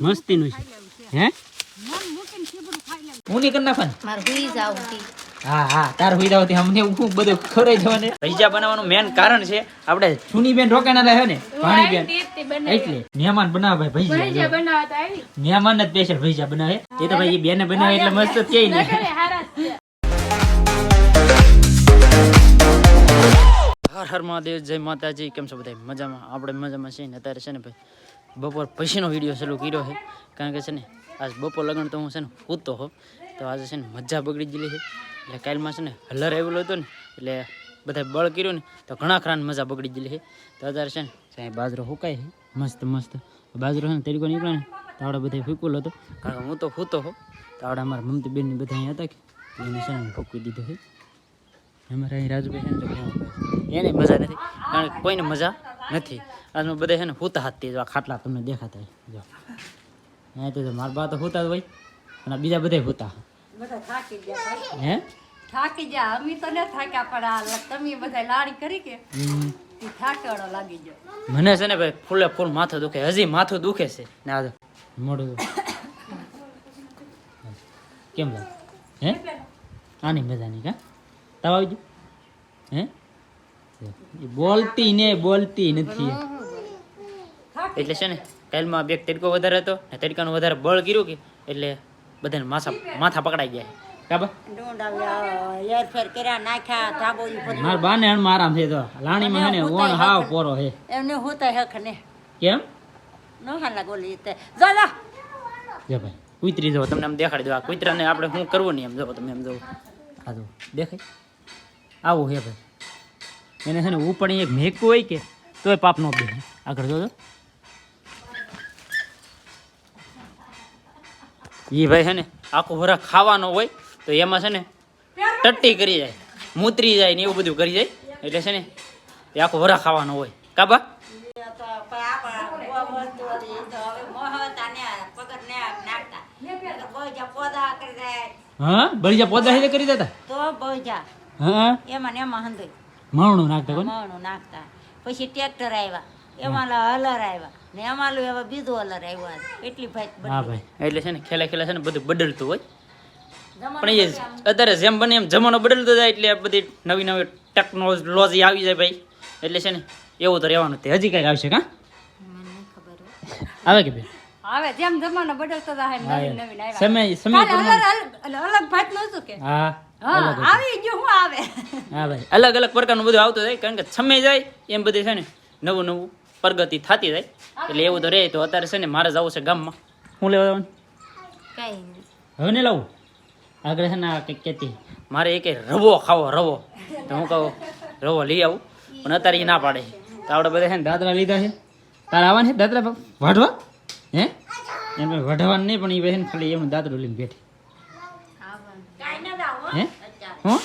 મસ્તીનું છે. હે? હું નહીં મારે જાવ હા હા તાર હોઈ જાવ અમને હું બધું ખવડાવી જવાને ભજીયા બનાવવાનું મેન કારણ છે આપણે સુની બેન રોકાણા રહે ને ભાણી બેન. એટલે મહેમાન બનાવે ભાઈ ભજીયા જો. મહેમાન જ સ્પેશિયલ ભજીયા બનાવે. એ તો ભાઈ એ બેને બનાવે એટલે મસ્ત કે ને. હર હર મહાદેવ જય માતાજી. કેમ છો બધા મજામાં? આપણે મજામાં છીએ ને અત્યારે છે ને ભાઈ બપોર પછીનો વીડિયો ચાલુ કર્યો છે. કારણ કે છે ને, આજ બપોર લગન તો હું છે ને પૂતો હો તો આજે છે ને મજા બગડી ગયેલી છે. એટલે કાલમાં છે ને હલર આવેલો હતો ને, એટલે બધા બળ કર્યું ને, તો ઘણા ખરાને મજા બગડી ગયેલી છે. તો અત્યારે છે ને, સાહેબ બાજરો હુકાય છે. મસ્ત મસ્ત. બાજરો છે ને તરીકો નીકળે ને, તો આપણે બધા ફૂકુલ હતો. કારણ કે હું તો ફૂતો હો તો આપણે અમારા મમતી બેન બધા અહીંયા હતા કે, એને છે ને ફૂકી દીધો છે. અમારે અહીં રાજુભાઈ છે ને તો એને મજા નથી. કારણ કે કોઈને મજા નથી. અને બધા છે ને હુતા હાથથી જો આ ખાટલા તમને દેખાતા જો. અહીંયા તો માર બા તો હુતા જ હોય. અને બીજા બધા હુતા. થાકી ગયા હે? થાકી ગયા. અમે તો ન થાક્યા પણ આ તમે બધા લાડી કરી કે. લાગી મને છે ને ભાઈ ફૂલે ફૂલ માથું દુખે. હજી માથું દુખે છે. ને આ મોડું મોઢું. કેમ લાગે? હે? આની મજા નહીં કા? તાવ આવી ગયું? હે? બોલતી ને બોલતી નથી. એટલે છે ને કાલમાં બે તડકો વધારે હતો ને તડકાનું વધારે બળ કર્યું કે એટલે બધાને માથા માથા પકડાઈ ગયા. કાબા? મારા બાને હણ આરામ છે તો લાણીમાં છે ને ઓણ હાવ પોરો હે એમને હોતા હક ને કેમ? નો હાલા ગોલી તે. જા જા. જો ભાઈ કુતરી જો. તમને આમ દેખાડી દો આ કુતરાને આપણે શું કરવું નહીં એમ જો તમે એમ જો. આ જો દેખાય. આવું હે ભાઈ. એને છે ને ઉપરની એક મેકું હોય કે તોય પાપ નો બે આગળ જોજો. એ ભાઈ છે ને આખું વરા ખાવાનો હોય તો એમાં છે ને ટટ્ટી કરી જાય મૂતરી જાય ને એવું બધું કરી જાય. એટલે છે ને એ આખું વરા ખાવાનો હોય. કાબા હા? બળીજા પોદા કરી દેતા? તો બહુજા હા? એમાં એમાં હંધોય. માવણું નાખતા કોને? નાખતા. પછી ટ્રેક્ટર આવ્યા એમાં હલર આવ્યા ને એમાં એવા બીજો હલર આવ્યો એટલી ભાઈ હા ભાઈ. એટલે છે ને ખેલા ખેલા છે ને બધું બદલતું હોય. પણ એ અત્યારે જેમ બને એમ જમાનો બદલતો જાય એટલે આ બધી નવી નવી ટેકનોલોજી આવી જાય ભાઈ. એટલે છે ને એવું તો રહેવાનું તે. હજી કંઈક આવશે કા. આવે કે ભાઈ? હવે જેમ જમાનો બદલતો જાય નવી નવી. સમય સમય અલગ ભાત નહોતું કે? હા. આવી ગયું હું આવે. હા ભાઈ અલગ અલગ પ્રકારનું બધું આવતું જાય. કારણ કે છમે જાય એમ બધી છે ને નવું નવું પ્રગતિ થતી જાય. એટલે એવું તો રહે તો અત્યારે છે ને મારે જવું છે ગામમાં. હું લેવા જવાનું? કઈ હવે નહીં લાવું? આગળ છે ને આ કંઈક કહેતી. મારે એક રવો ખાવો રવો. તો હું કહું રવો લઈ આવું. પણ અત્યારે એ ના પાડે. તો આપણે બધા છે ને દાદરા લીધા છે. તારે આવવાનું છે દાદરા? વાઢવા? હે? એમ વઢવાનું નહીં પણ એ છે ને ખાલી એમ દાદરું લઈને બેઠી. હે? હું?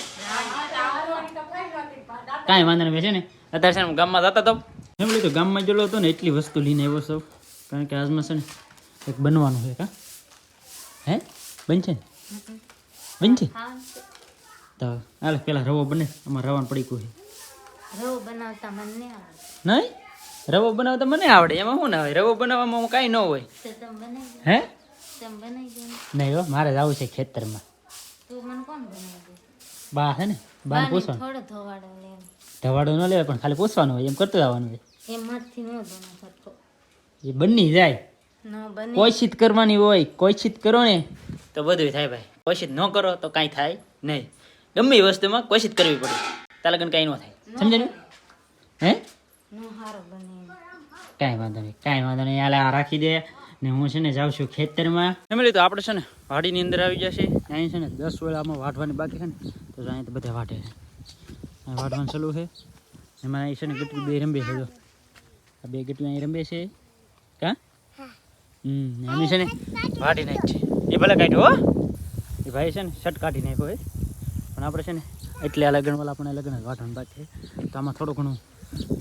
કાંઈ વાંધો નહીં છે ને. અત્યારે છે ને હું ગામમાં જતા તો. એમ લીધું ગામમાં જેલો હતો ને એટલી વસ્તુ લઈને આવ્યો સૌ કારણ કે આજમાં છે ને એક બનવાનું છે કા? હે? બનશે ને? બનશે? તો હાલ પેલા રવો બને અમારે રવાનું પડી ગયું છે. રવો બનાવતા મને નહીં રવો બનાવતા મને આવડે એમાં શું ના હોય? રવો બનાવવામાં કાંઈ ન હોય. હે. નહીં હો મારે જવું છે ખેતરમાં. તો મને કોણ બા છે ને? બાને પૂછવાનું? થોડો ધોવાડો લે ધવાડો ન લેવાય પણ ખાલી પૂછવાનું હોય એમ કરતું આવવાનું હોય. એમાંથી ન બને સરખો. એ બની જાય. કોશિશ કરવાની હોય કોશિશ કરો ને તો બધું થાય ભાઈ. કોશિશ ન કરો તો કાંઈ થાય નહીં. ગમે વસ્તુમાં કોશિશ કરવી પડે. તારા લગન કાંઈ ન થાય. સમજાયું હે? ન બને કાંઈ વાંધો નહીં કાંઈ વાંધો નહીં હાલે આ રાખી દે. ને હું છે ને જાઉં છું ખેતરમાં. એમ તો આપણે છે ને વાડીની અંદર આવી જશે. અહીં છે ને દસ વેળામાં વાઢવાની બાકી છે ને, તો અહીં તો બધા વાટે છે. અહીં વાઢવાનું ચાલુ છે. એમાં અહીં છે ને ગટકી બે રંબે છે, જો. આ બે ગટકી અહીં રંબે છે. કા? હમ એની છે ને વાટી નાખ છે. એ ભલે કાઢ્યો, હો. એ ભાઈ છે ને શર્ટ કાઢી નાખ્યો એ પણ આપણે છે ને એટલે આ લગ્ન વાળા આપણે લગ્ન વાઢવાનું બાકી છે. તો આમાં થોડું ઘણું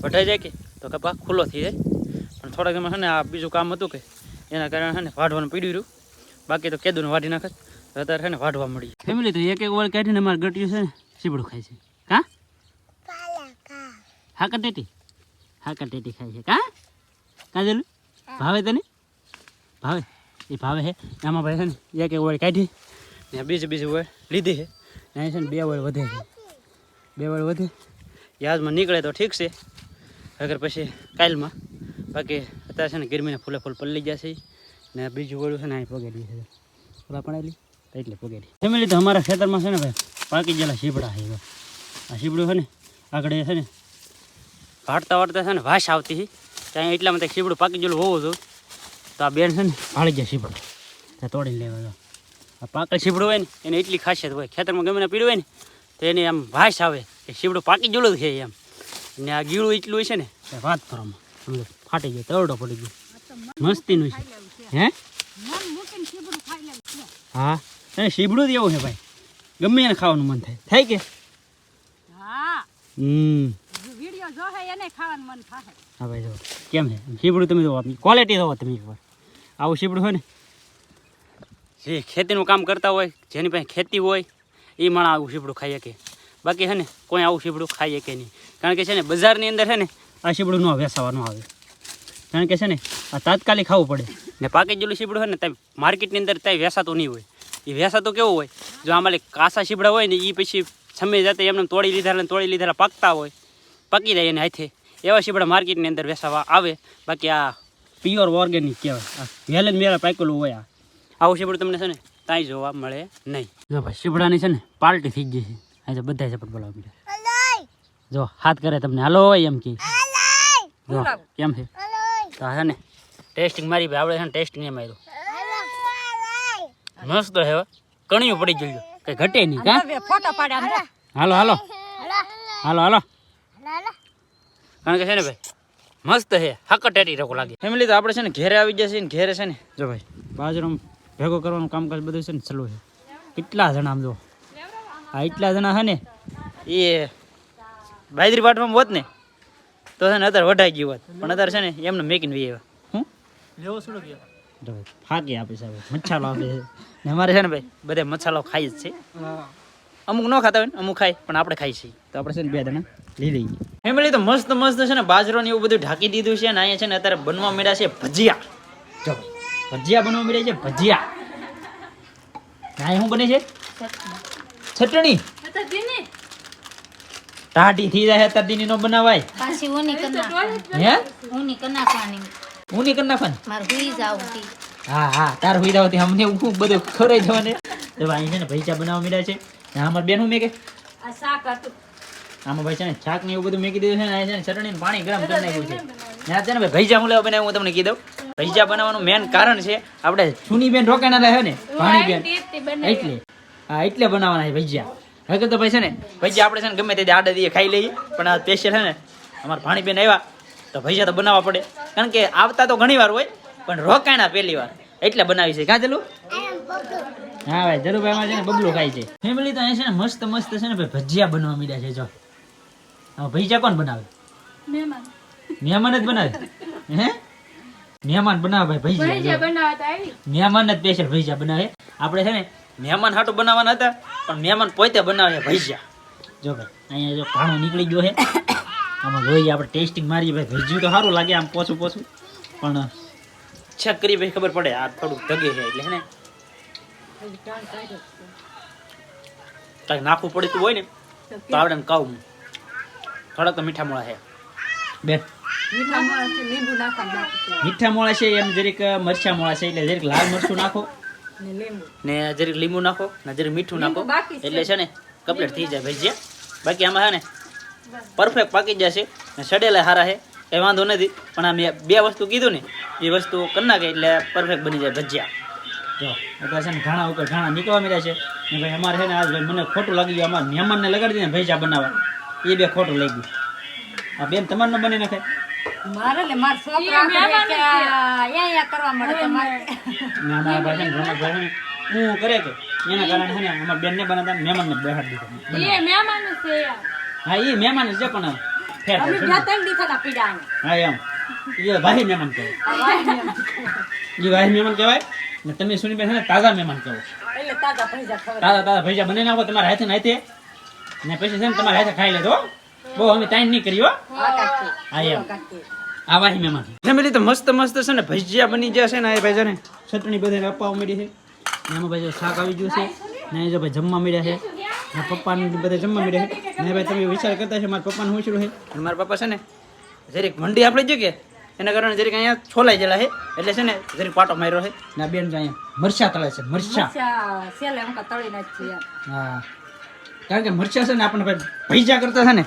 વઢાઈ જાય કે? તો કપા ખુલ્લો થઈ જાય. પણ થોડાક એમાં છે ને આ બીજું કામ હતું કે, એના કારણે છે ને વાઢવાનું પીડ્યું રહ્યું. બાકી તો કેદું વાઢી નાખે. અત્યારે છે ને વાઢવા મળી ફેમિલી તો એક એક વાર કાઢીને અમારે ગટ્યું છે ને સીબડું ખાય છે. કા? હા કટેટી હા કટેટી ખાય છે. કા? કા જેલું ભાવે તને? ભાવે? એ ભાવે છે આમાં ભાઈ છે ને એક એક વાર કાઢી ને બીજી બીજી વાર લીધી છે. ને અહીં છે ને બે વાર વધે છે. બે વળ વધે. યાદમાં નીકળે તો ઠીક છે. અગર પછી કાલમાં. બાકી અત્યારે છે ને ગરમીને ફૂલે ફૂલ પલ્લી જશે ને બીજું વળું છે ને અહીં પગેડી છે. પણ એલી એટલે પગેડી ફેમિલી, તો અમારા ખેતરમાં છે ને ભાઈ, પાકી ગયેલા શીપડા છે આ શીપડું છે ને, આગળ છે ને વાળતા વાળતા છે ને વાસ આવતી હતી ત્યાં એટલા માટે શીપડું પાકી ગયેલું હોવું હતું તો આ બેન છે ને ભાળી ગયા શીપડું ત્યાં તોડીને લેવા આ પાકલ શીપડું હોય ને, એને એટલી ખાસિયત હોય. ખેતરમાં ગમે પીડ્યું હોય ને, તો એને આમ વાસ આવે કે શીપડું પાકી ગયેલું છે એમ. ને આ ગીળું એટલું હોય છે ને વાત કરવામાં. ફાટી ગયો, તરડો પડી ગયો. મસ્તીનું છે. હે? હા? તને શીબડું જ એવું છે ભાઈ? ગમે એને ખાવાનું મન થાય. થાય કે? હા. હમ. વીડિયો જોહે એને ખાવાનું મન થાય હા ભાઈ જો. કેમ છે? શીબડું તમે જોવો. ક્વોલિટી જોવો તમે એકવાર આવું શીબડું હોય ને જે ખેતીનું કામ કરતા હોય જેની પાસે ખેતી હોય એ માણસ આવું શીબડું ખાઈ શકે. બાકી છે ને કોઈ આવું શીબડું ખાઈ શકે નહીં. કારણ કે છે ને બજારની અંદર છે ને આ શીબડું ન વેસાવાનું આવે. કારણ કે છે ને આ તાત્કાલિક ખાવું પડે. ને પાકી જેલું શીબડું હોય ને ત્યાં માર્કેટની અંદર ત્યાં વેસાતું નહીં હોય. એ વેસાતું કેવું હોય? જો આમાં કાસા શીબડા હોય ને એ પછી સમય જાતે એમને તોડી લીધા ને તોડી લીધેલા પાકતા હોય. પાકી જાય એને હાથે. એવા શીબડા માર્કેટની અંદર વેસાવા આવે. બાકી આ પ્યોર ઓર્ગેનિક કહેવાય. આ વેલ જ મેળા પાકેલું હોય આ. આવું શીબડું તમને છે ને ત્યાં જોવા મળે નહીં. જો ભાઈ શીબડાની છે ને પાર્ટી થઈ ગઈ છે. આજે બધા ઝપટ બોલાવા મળ્યા જો હાથ કરે તમને. હાલો હોય એમ કે. જો કેમ છે? તો છે ને ટેસ્ટિંગ મારી ભાઈ આપણે છે ને ટેસ્ટિંગ એમ આવ્યું મસ્ત હે. કણિયું પડી ગયું કઈ ઘટે નહીં કા? ફોટો પાડે આમ હાલો હાલો. હાલો હાલો. કારણ કે છે ને ભાઈ મસ્ત હે હક ટેટી રકો લાગે. ફેમિલી તો આપણે છે ને ઘેરે આવી જશે ને ઘેરે છે ને. જો ભાઈ બાજરો ભેગો કરવાનું કામકાજ બધું છે ને ચાલુ છે. કેટલા જણા આમ જો? આ એટલા જણા છે ને એ બાજરી પાટવામાં હોત ને તો છે ને અત્યારે વઢાઈ ગયું હોત. પણ અત્યારે છે ને એમને મેકીને વી આવ્યા. હું? લેવો શું ગયા ફાકી આપે સાહેબ મચ્છાલો આપે ને અમારે છે ને ભાઈ બધે મસાલો ખાઈ જ છે. અમુક ન ખાતા હોય ને અમુક ખાય પણ આપણે ખાઈ છીએ. તો આપણે છે ને બે દાણા લઈ લઈએ. ફેમિલી તો મસ્ત મસ્ત છે ને બાજરો ને એવું બધું ઢાંકી દીધું છે ને અહીંયા છે ને અત્યારે બનવા મળ્યા છે ભજીયા. જો ભજીયા બનવા મળ્યા છે ભજીયા. ના શું બને છે? ચટણી? ટાઢી થઈ જાય અત્યારે દીની નો બનાવાય. પાછી ઉની કરના હે? ઉની કરના ખાની ઉની કરના કરી માર હુઈ જાવતી હા હા તાર હુઈ જાવતી અમને હું બધું ખરે જવાને. તો ભાઈ છે ને ભૈચા બનાવવા મળ્યા છે. ને અમાર બેન હું મેકે. આ શાક હતું. આમાં ભાઈ છે ને શાક ને એવું બધું મેકી દીધું છે ને આ છે ને ચટણી ને પાણી ગરમ કરી નાખ્યું છે. ને આ છે ને ભાઈ ભૈજા હું લેવા બનાવ્યું હું તમને કીધું ભજીયા બનાવવાનું મેન કારણ છે આપણે જૂની બેન રોકાણા રહે ને. પાણી બેન. એટલે. હા એટલે બનાવવાના છે ભજીયા હવે તો ભાઈ છે ને ભાઈ આપણે છે ને ગમે તે આડા દીએ ખાઈ લઈએ. પણ આ સ્પેશિયલ છે ને અમારા ભાણી બેન આવ્યા તો ભજીયા તો બનાવવા પડે. કારણ કે આવતા તો ઘણી વાર હોય પણ રોકાણા પહેલી વાર. એટલે બનાવી છે. કાં ચલું? હા ભાઈ જરૂરભાઈ એમાં છે ને બબલું ખાય છે. ફેમિલી તો અહીં છે ને મસ્ત મસ્ત છે ને ભાઈ ભજીયા બનવા મીડ્યા છે જો. આ ભજીયા કોણ બનાવે? મહેમાન. જ બનાવે? હે? મહેમાન બનાવે ભાઈ ભજીયા. મહેમાન જ સ્પેશિયલ ભજીયા બનાવે. આપણે છે ને મહેમાન હાટું બનાવવાના હતા પણ મહેમાન પોતે બનાવે ભજીયા. જો ભાઈ અહીંયા જો ભાણું નીકળી ગયો છે. આમાં જોઈએ આપણે ટેસ્ટિંગ મારીએ ભાઈ. ભજીયું તો સારું લાગે આમ પોછું પોછું. પણ ચેક કરી ભાઈ ખબર પડે આ થોડુંક ધગે છે એટલે હે ને? કાંઈક નાખવું પડતું હોય ને તો આપણે કહું થોડાક તો મીઠા મોળા છે. બે. મીઠા મોળાથી લીંબુ નાખવાનું મીઠા મોળા છે એમ જરીક મરચા મોળા છે એટલે જરીક લાલ મરચું નાખો. ને લીંબુ. જરીક લીંબુ નાખો ને જરીક મીઠું નાખો. એટલે છે ને કમ્પ્લીટ થઈ જાય ભજીયા બાકી આમાં છે ને પરફેક્ટ પાકી જશે ને સડેલા સારા છે. એ વાંધો નથી. પણ આ મેં બે વસ્તુ કીધું ને એ વસ્તુ કરી નાખે એટલે પરફેક્ટ બની જાય ભજીયા જો એટલે છે ને ઘણા ઉપર ઘાણા નીકળવા મળ્યા છે. ને ભાઈ અમારે છે ને આજ ભાઈ મને ખોટું લાગી ગયું અમારે મહેમાનને લગાડી ને ભજીયા બનાવવા એ બે ખોટું લાગ્યું. આ બેન તમારનો બની નાખે. મારે ને મારા છોકરા કે અહીંયા કરવા મળે તમારે. ના ના ભાઈ છે ને રોનકભાઈ છે ને હું કરે કે એના કારણે ને અમારા બનાવતા મહેમાનને બેહાડી દીધા એ મહેમાન છે હા એ મહેમાન છે પણ ફેર અમે પીડા હા એમ. એ ભાઈ મહેમાન કહેવાય. એ ભાઈ મહેમાન કહેવાય. ને તમે સુની બેન છે ને તાજા મહેમાન કહો. એટલે તાજા પૈસા ખબર તાજા તાજા ભજીયા બનાવી નાખો તમારા હાથે નાતે ને પછી છે ને તમારા હાથે ખાઈ લેજો. બહુ અમે ટાઈમ નહીં કર્યો હા એમ. આવા હી મહેમાન ફેમિલી તો મસ્ત મસ્ત છે ને. ભજીયા બની ગયા છે ને એ ભાઈ છે ને ચટણી બધાને આપવા મળી છે. એમાં ભાઈ શાક આવી ગયું છે. ને જો ભાઈ જમવા મળ્યા છે. મારા પપ્પાને બધા જમવા મળ્યા છે. ને ભાઈ તમે વિચાર કરતા છે મારા પપ્પાને શું છે? અને મારા પપ્પા છે ને જરીક મંડી આપણે જો કે એના કારણે જરીક અહીંયા છોલાઈ ગયેલા છે. એટલે છે ને જરીક પાટો માર્યો છે. ને બેન અહીંયા મરચા તળે છે મરચા. હા. કારણ કે મરચા છે ને આપણને ભાઈ ભૈજા કરતા છે ને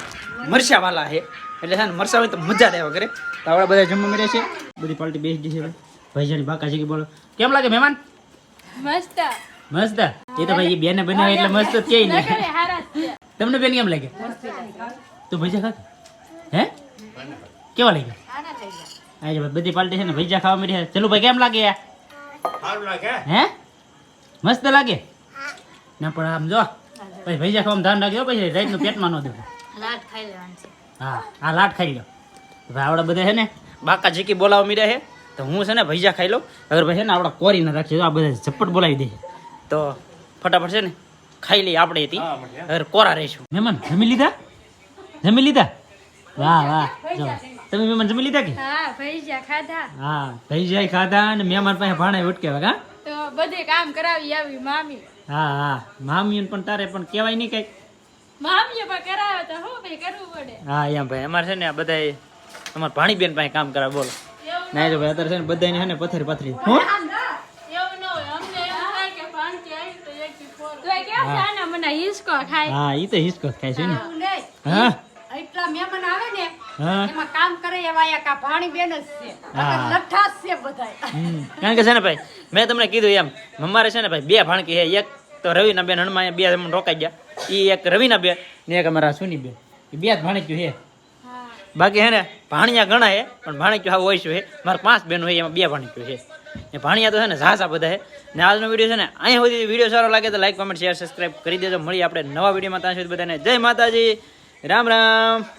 મરચા વાલા છે. એટલે છે ને મરચા હોય તો મજા આવ્યા કરે તો આપણે બધા જમવા મળ્યા છે. બધી પાર્ટી બેસી ગઈ છે ભાઈ ભૈજાની બાકા છે કે બોલો. કેમ લાગે મહેમાન? મસ્ત. મસ્ત? એ તો ભાઈ બેને બનાવે એટલે મસ્ત કે ને. તમને બેન કેમ લાગે? તું ભૈજા ખા હે? કેવા લાગે આજે બધી પાર્ટી છે ને ભૈજા ખાવા મળી છે. ચલો ભાઈ કેમ લાગે. હે? મસ્ત લાગે? ના પણ આમ જો. પછી ભૈજા ખાવામાં ધ્યાન રાખજો પછી રાતનું પેટમાં ન દેવું લાટ ખાઈ લેવાનું છે. હા આ લાટ ખાઈ લો હવે આવડા બધા છે ને બાકા જીકી બોલાવવા મીડ્યા છે તો હું છે ને ભૈજા ખાઈ લઉં. અગર ભાઈ છે ને આપણા કોરી ના રાખીએ આ બધા ઝપટ બોલાવી દે તો ફટાફટ છે ને ખાઈ લઈએ આપણે એથી. અગર કોરા રહીશું. મહેમાન જમી લીધા? જમી લીધા? વાહ વાહ જો. તમે મહેમાન જમી લીધા કે? હા ભૈજા ખાધા. હા ભૈજા ખાધા અને મહેમાન પાસે ભાણે ઉટકે હા તો બધે કામ કરાવી આવી મામી. હા હા. મામી પણ તારે પણ કહેવાય નહીં કંઈક. મામીએ પણ કરાવે તો હું ભાઈ કરવું પડે? હા એમ ભાઈ. અમારે છે ને આ બધા ભાણી બેન પાસે કામ કરાવે બોલો. ના તો ભાઈ અત્યારે છે ને બધાને છે ને પથરી પથરી. હું. એવું ન હોય. અમને એમ થાય કે ભાણકી આવી તો એક દી ફોર તો એ કેમ છે આના મને હિસકો ખાય? હા ઈ તો હિસકો ખાય છે ને. હા. એટલા મહેમાન આવે ને હા એમાં કામ કરે એવા એક આ ભાણી બેન જ છે. લઠ્ઠા છે બધાય. કારણ કે છે ને ભાઈ મેં તમને કીધું એમ અમારે છે ને ભાઈ બે ભાણકી છે. એક તો રવિના બેન હનુમાન બે રોકાઈ ગયા. એ એક રવિના બેન ને એક અમારા સુની બેન. એ બે જ ભાણક્યું છે. બાકી હે ને ભાણિયા ઘણા છે પણ ભાણક્યું હા હોય છે? મારે પાંચ બેન હોય એમાં બે ભાણક્યું છે. એ ભાણિયા તો છે ને ઝાઝા બધા છે. ને આજનો વીડિયો છે ને અહીંયા સુધી વીડિયો સારો લાગે તો લાઈક કોમેન્ટ શેર સબસ્ક્રાઈબ કરી દેજો. મળી આપણે નવા વિડીયોમાં ત્યાં સુધી બધાને જય માતાજી. રામ રામ.